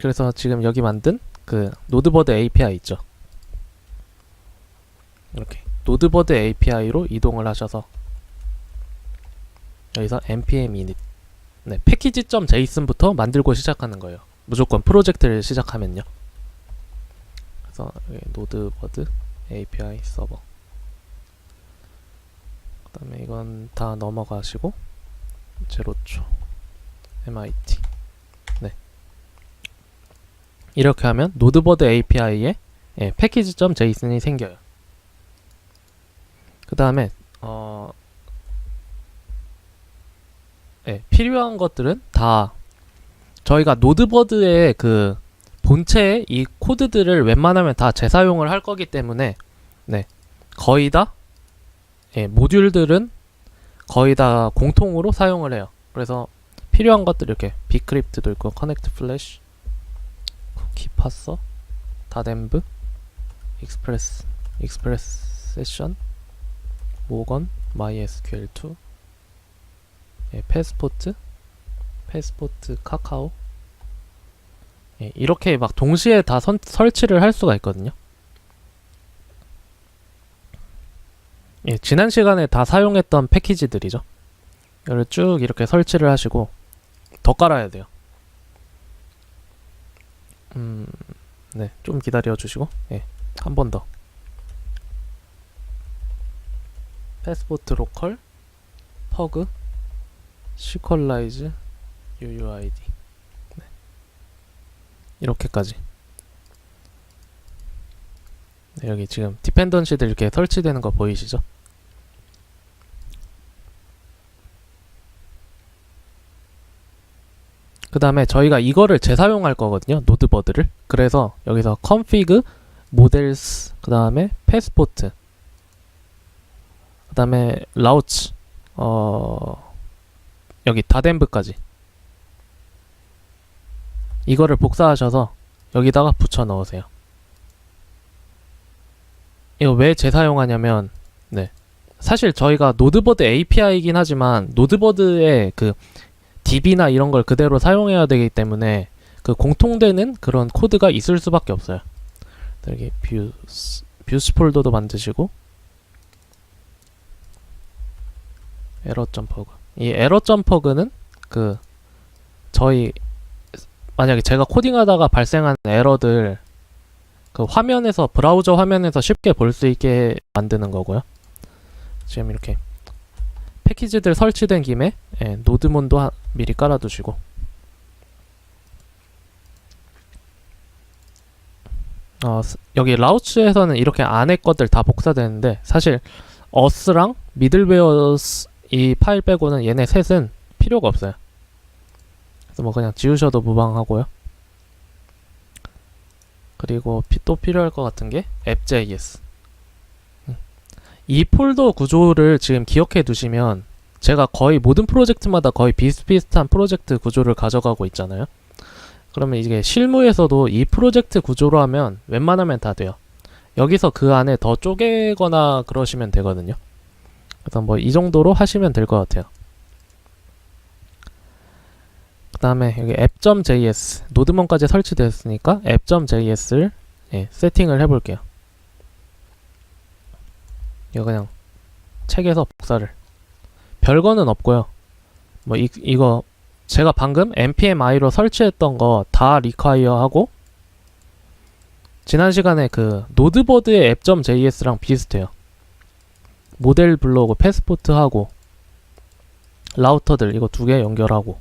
그래서 지금 여기 만든 그 노드버드 API 있죠. 이렇게 노드버드 API로 이동을 하셔서 여기서 npm init 네, 패키지.json부터 만들고 시작하는 거예요. 무조건 프로젝트를 시작하면요. 그래서 노드버드 API 서버 그 다음에 이건 다 넘어가시고 제로초 MIT 네 이렇게 하면 노드버드 API에 예, 패키지.json이 생겨요. 그 다음에 어 예, 필요한 것들은 다 저희가 노드버드의 그 본체의 이 코드들을 웬만하면 다 재사용을 할 거기 때문에 네 거의 다 예, 모듈들은 거의 다 공통으로 사용을 해요. 그래서 필요한 것들 이렇게 비크립트도 있고 커넥트 플래시, 쿠 키 파서, 다덴브, 익스프레스, 익스프레스 세션, 모건, MySQL2, 예, 패스포트, 패스포트 카카오? 예, 이렇게 막 동시에 다 선, 설치를 할 수가 있거든요. 예, 지난 시간에 다 사용했던 패키지들이죠. 이걸 쭉 이렇게 설치를 하시고 더 깔아야 돼요. 음, 네, 좀 기다려 주시고, 예, 한 번 더. 패스포트 로컬, 퍼그, 시퀄라이즈, UUID. 네. 이렇게까지. 네, 여기 지금 디펜던시들 이렇게 설치되는 거 보이시죠? 그 다음에 저희가 이거를 재사용할 거거든요. 노드버드를. 그래서 여기서 config, models, 그 다음에 passport, 그 다음에 launch, 어, 여기 다덴브까지. 이거를 복사하셔서 여기다가 붙여 넣으세요. 이거 왜 재사용하냐면, 네. 사실 저희가 노드버드 API이긴 하지만, 노드버드의 그 DB나 이런 걸 그대로 사용해야 되기 때문에 그 공통되는 그런 코드가 있을 수밖에 없어요. 여기 뷰스 뷰스 폴더도 만드시고 에러 점퍼그 이 에러 점퍼그는 그 저희 만약에 제가 코딩하다가 발생한 에러들 그 화면에서 브라우저 화면에서 쉽게 볼 수 있게 만드는 거고요. 지금 이렇게 패키지들 설치된 김에 예, 노드몬도 하- 미리 깔아두시고 어, 스- 여기 라우츠에서는 이렇게 안에 것들 다 복사되는데 사실 어스랑 미들웨어 스- 이 파일 빼고는 얘네 셋은 필요가 없어요. 그래서 뭐 그냥 지우셔도 무방하고요. 그리고 피- 또 필요할 것 같은 게 app.js. 음. 이 폴더 구조를 지금 기억해 두시면 제가 거의 모든 프로젝트마다 거의 비슷비슷한 프로젝트 구조를 가져가고 있잖아요. 그러면 이게 실무에서도 이 프로젝트 구조로 하면 웬만하면 다 돼요. 여기서 그 안에 더 쪼개거나 그러시면 되거든요. 그래서 뭐 이 정도로 하시면 될 것 같아요. 그 다음에 여기 app.js 노드먼까지 설치되었으니까 app.js를 예, 세팅을 해볼게요. 이거 그냥 책에서 복사를 별거는 없고요. 뭐 이, 이거 제가 방금 npm이로 설치했던 거다 require 하고 지난 시간에 그 노드버드의 app.js랑 비슷해요. 모델 불러오고 패스포트 하고 라우터들 이거 두 개 연결하고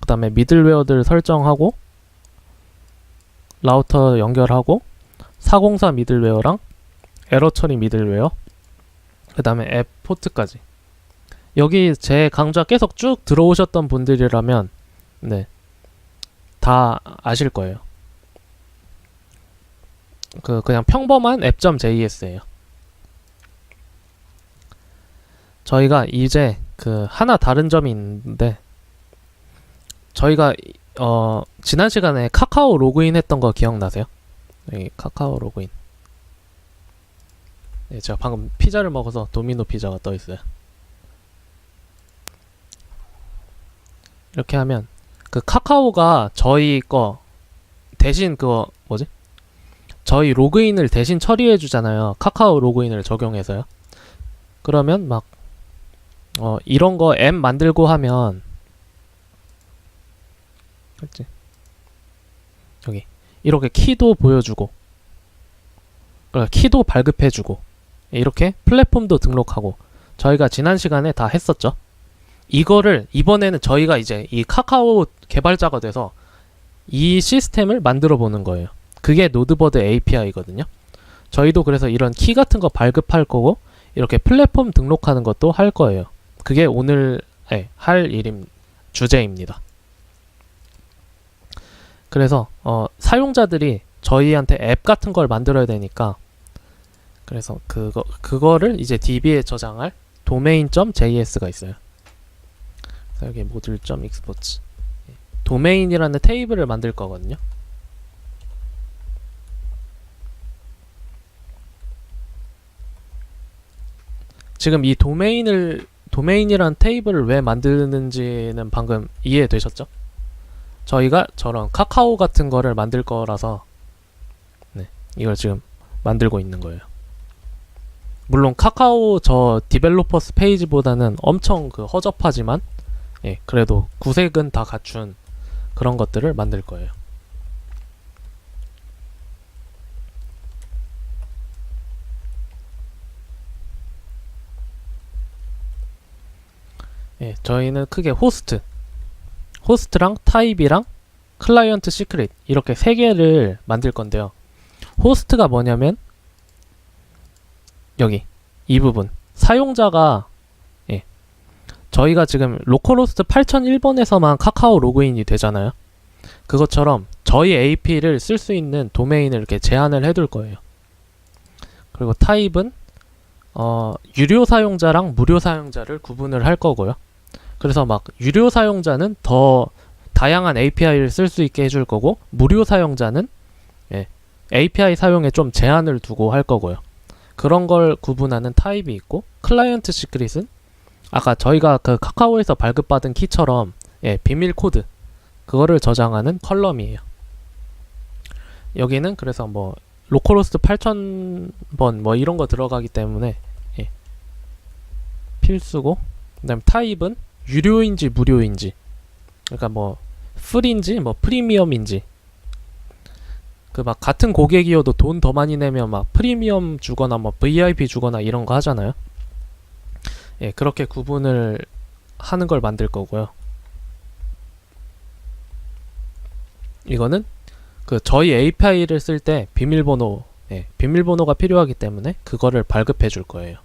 그 다음에 미들웨어들 설정하고 라우터 연결하고 404 미들웨어랑 에러 처리 미들웨어 그 다음에 앱 포트까지 여기 제 강좌 계속 쭉 들어오셨던 분들이라면 네 다 아실 거예요. 그 그냥 평범한 app.js예요. 저희가 이제 그 하나 다른 점이 있는데 저희가 이- 어 지난 시간에 카카오 로그인 했던 거 기억나세요? 여기 카카오 로그인. 네, 제가 방금 피자를 먹어서 도미노 피자가 떠 있어요. 이렇게 하면 그 카카오가 저희 거 대신 그거 뭐지? 저희 로그인을 대신 처리해 주잖아요. 카카오 로그인을 적용해서요. 그러면 막 어, 이런 거 앱 만들고 하면 그치? 여기 이렇게 키도 보여주고 그러니까 키도 발급해주고 이렇게 플랫폼도 등록하고 저희가 지난 시간에 다 했었죠. 이거를 이번에는 저희가 이제 이 카카오 개발자가 돼서 이 시스템을 만들어 보는 거예요. 그게 노드버드 API거든요. 저희도 그래서 이런 키 같은 거 발급할 거고 이렇게 플랫폼 등록하는 것도 할 거예요. 그게 오늘 예, 할 일임 주제입니다. 그래서 어, 사용자들이 저희한테 앱 같은 걸 만들어야 되니까 그래서 그거 그거를 이제 DB에 저장할 domain.js가 있어요. 그래서 여기 module.export 도메인이라는 테이블을 만들 거거든요. 지금 이 도메인을 도메인이라는 테이블을 왜 만드는지는 방금 이해되셨죠? 저희가 저런 카카오 같은 거를 만들 거라서 네, 이걸 지금 만들고 있는 거예요. 물론 카카오 저 디벨로퍼스 페이지보다는 엄청 그 허접하지만 예, 그래도 구색은 다 갖춘 그런 것들을 만들 거예요. 예, 저희는 크게 호스트, 호스트랑 타입이랑 클라이언트 시크릿 이렇게 세 개를 만들 건데요. 호스트가 뭐냐면 여기 이 부분 사용자가 예, 저희가 지금 로컬호스트 8001번에서만 카카오 로그인이 되잖아요. 그것처럼 저희 AP를 쓸 수 있는 도메인을 이렇게 제한을 해둘 거예요. 그리고 타입은 어, 유료 사용자랑 무료 사용자를 구분을 할 거고요. 그래서 막 유료 사용자는 더 다양한 API를 쓸 수 있게 해줄 거고 무료 사용자는 예, API 사용에 좀 제한을 두고 할 거고요. 그런 걸 구분하는 타입이 있고 클라이언트 시크릿은 아까 저희가 그 카카오에서 발급받은 키처럼 예, 비밀 코드 그거를 저장하는 컬럼이에요. 여기는 그래서 뭐 로컬호스트 8000번 뭐 이런 거 들어가기 때문에 예, 필수고 그다음 타입은 유료인지 무료인지 그러니까 뭐 프리인지 뭐 프리미엄인지 그 막 같은 고객이어도 돈 더 많이 내면 막 프리미엄 주거나 뭐 VIP 주거나 이런 거 하잖아요. 예, 그렇게 구분을 하는 걸 만들 거고요. 이거는 그 저희 API를 쓸 때 비밀번호, 예, 비밀번호가 필요하기 때문에 그거를 발급해 줄 거예요.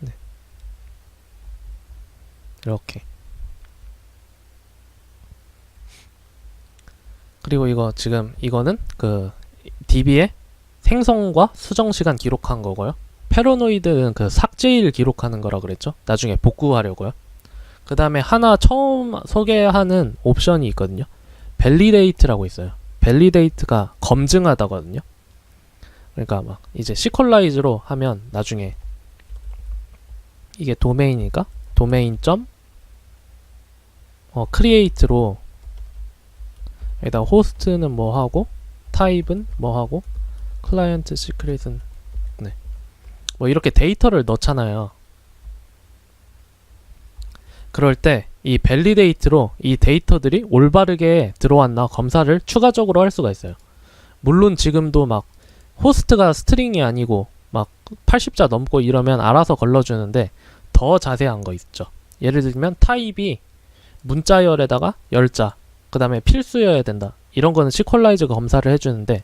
네. 이렇게. 그리고 이거 지금 이거는 그 DB에 생성과 수정 시간 기록한 거고요. 패러노이드는 그 삭제일 기록하는 거라 그랬죠. 나중에 복구하려고요. 그 다음에 하나 처음 소개하는 옵션이 있거든요. 밸리데이트라고 있어요. 밸리데이트가 검증하다거든요. 그러니까 막 이제 시퀄라이즈로 하면 나중에 이게 도메인이니까 도메인 점 어, 크리에이트로 여기다 호스트는 뭐 하고 타입은 뭐 하고 클라이언트 시크릿은 네. 뭐 이렇게 데이터를 넣잖아요. 그럴 때 이 밸리데이트로 이 데이터들이 올바르게 들어왔나 검사를 추가적으로 할 수가 있어요. 물론 지금도 막 호스트가 스트링이 아니고 막 80자 넘고 이러면 알아서 걸러주는데 더 자세한 거 있죠. 예를 들면 타입이 문자열에다가 열자 그 다음에 필수여야 된다. 이런 거는 시퀄라이즈가 검사를 해주는데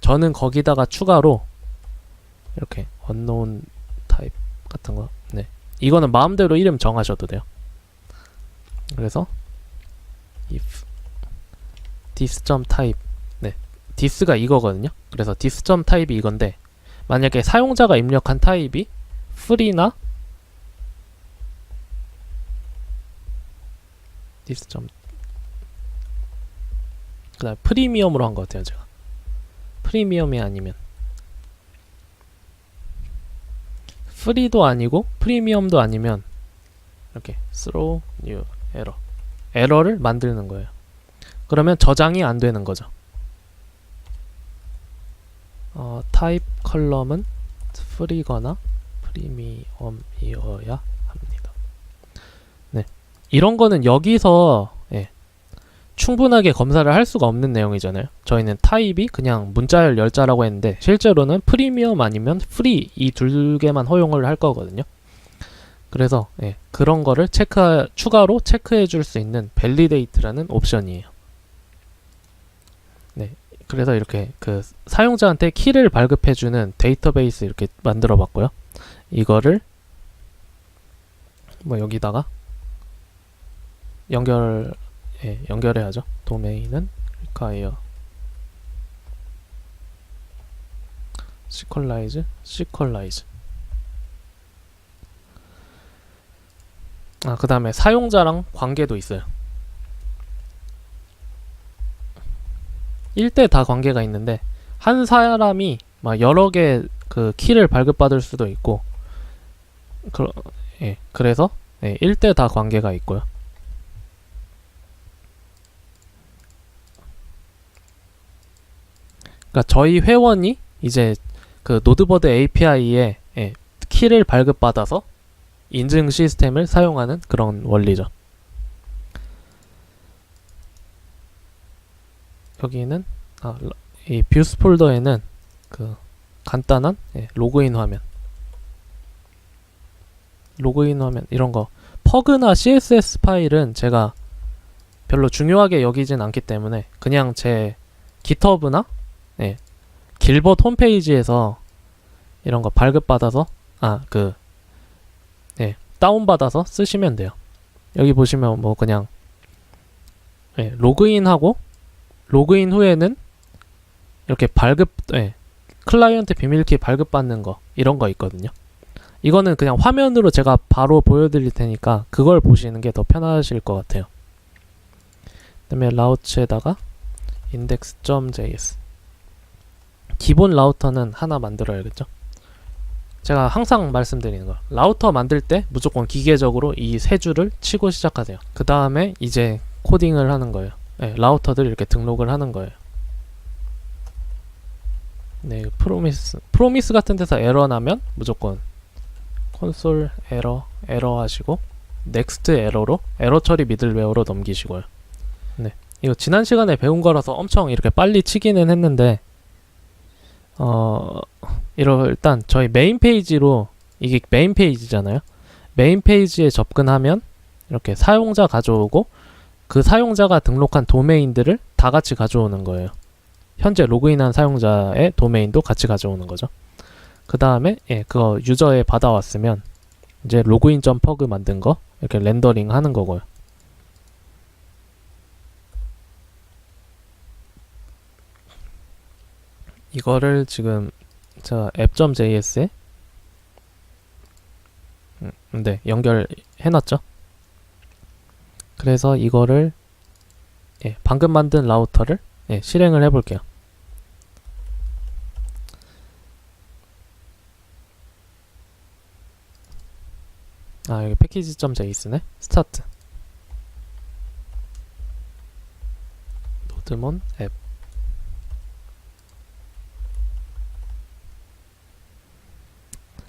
저는 거기다가 추가로 이렇게 unknown 타입 같은 거 네. 이거는 마음대로 이름 정하셔도 돼요. 그래서 if this.type 네. this가 이거거든요. 그래서 this.type이 이건데 만약에 사용자가 입력한 타입이 free나 this. 그다음 프리미엄으로 한 것 같아요 제가 프리미엄이 아니면 프리도 아니고 프리미엄도 아니면 이렇게 throw new error 에러를 만드는 거예요 그러면 저장이 안 되는 거죠. 어, 타입 컬럼은 프리거나 프리미엄이어야 합니다. 네. 이런 거는 여기서 예, 충분하게 검사를 할 수가 없는 내용이잖아요. 저희는 타입이 그냥 문자열 열자라고 했는데 실제로는 프리미엄 아니면 프리 이두 개만 허용을 할 거거든요. 그래서 예, 그런 거를 체크 추가로 체크해 줄 수 있는 밸리데이트라는 옵션이에요. 네. 그래서 이렇게 그 사용자한테 키를 발급해 주는 데이터베이스 이렇게 만들어 봤고요. 이거를 뭐 여기다가 연결 예, 연결해야죠. 도메인은 require sequelize sequelize 아, 그 다음에 사용자랑 관계도 있어요. 1대 다 관계가 있는데, 한 사람이 막 여러 개 그 키를 발급받을 수도 있고, 그, 예, 그래서 예, 1대 다 관계가 있고요. 그러니까 저희 회원이 이제 그 노드버드 API에 예, 키를 발급받아서 인증 시스템을 사용하는 그런 원리죠. 여기는 아, 라- 이 뷰스 폴더에는 그 간단한 예, 로그인 화면, 로그인 화면 이런 거 퍼그나 CSS 파일은 제가 별로 중요하게 여기진 않기 때문에 그냥 제 GitHub나 예, 길벗 홈페이지에서 이런 거 발급받아서 아그 예, 다운받아서 쓰시면 돼요. 여기 보시면 뭐 그냥 예, 로그인하고 로그인 후에는 이렇게 발급 예, 클라이언트 비밀키 발급받는 거 이런 거 있거든요. 이거는 그냥 화면으로 제가 바로 보여드릴 테니까 그걸 보시는 게 더 편하실 것 같아요. 그 다음에 라우츠에다가 index.js 기본 라우터는 하나 만들어야겠죠. 제가 항상 말씀드리는 거 라우터 만들 때 무조건 기계적으로 이 세 줄을 치고 시작하세요. 그 다음에 이제 코딩을 하는 거예요. 네, 라우터들 이렇게 등록을 하는 거예요. 네 프로미스 프로미스 같은 데서 에러 나면 무조건 콘솔 에러 에러 하시고 넥스트 에러로 에러 처리 미들웨어로 넘기시고요. 네 이거 지난 시간에 배운 거라서 엄청 이렇게 빨리 치기는 했는데 어 이러 일단 저희 메인 페이지로 이게 메인 페이지잖아요. 메인 페이지에 접근하면 이렇게 사용자 가져오고 그 사용자가 등록한 도메인들을 다 같이 가져오는 거예요. 현재 로그인한 사용자의 도메인도 같이 가져오는 거죠. 그 다음에 예, 그거 유저에 받아왔으면 이제 로그인 점 퍼그 만든 거 이렇게 렌더링 하는 거고요. 이거를 지금 자 앱.js에 음, 네 연결해놨죠. 그래서 이거를 예, 방금 만든 라우터를 예, 실행을 해볼게요. 아 여기 패키지.js네 스타트 노드몬 앱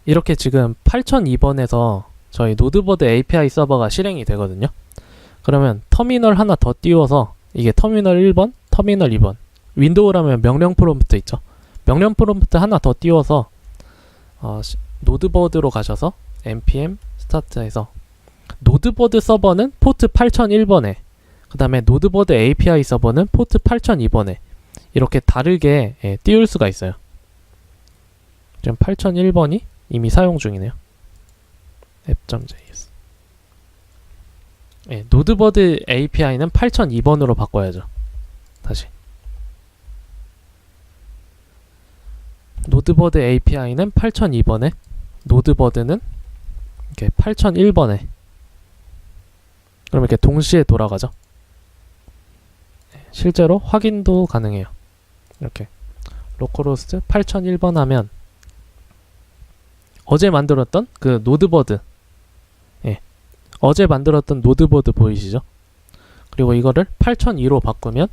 이렇게 지금 8002번에서 저희 노드버드 API 서버가 실행이 되거든요. 그러면 터미널 하나 더 띄워서 이게 터미널 1번, 터미널 2번. 윈도우라면 명령 프롬프트 있죠. 명령 프롬프트 하나 더 띄워서 어, 시- 노드버드로 가셔서 npm 스타트해서 노드버드 서버는 포트 8001번에 그 다음에 노드버드 API 서버는 포트 8002번에 이렇게 다르게 예, 띄울 수가 있어요. 지금 8001번이 이미 사용 중이네요. app.js. 예, 노드버드 API는 8002번으로 바꿔야죠. 다시. 노드버드 API는 8002번에 노드버드는 이렇게 8001번에 그럼 이렇게 동시에 돌아가죠. 예, 실제로 확인도 가능해요. 이렇게 로컬호스트 8001번 하면 어제 만들었던 그 노드버드. 예. 어제 만들었던 노드버드 보이시죠? 그리고 이거를 8002로 바꾸면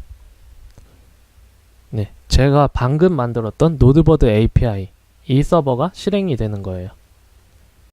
네, 제가 방금 만들었던 노드버드 API 이 서버가 실행이 되는 거예요.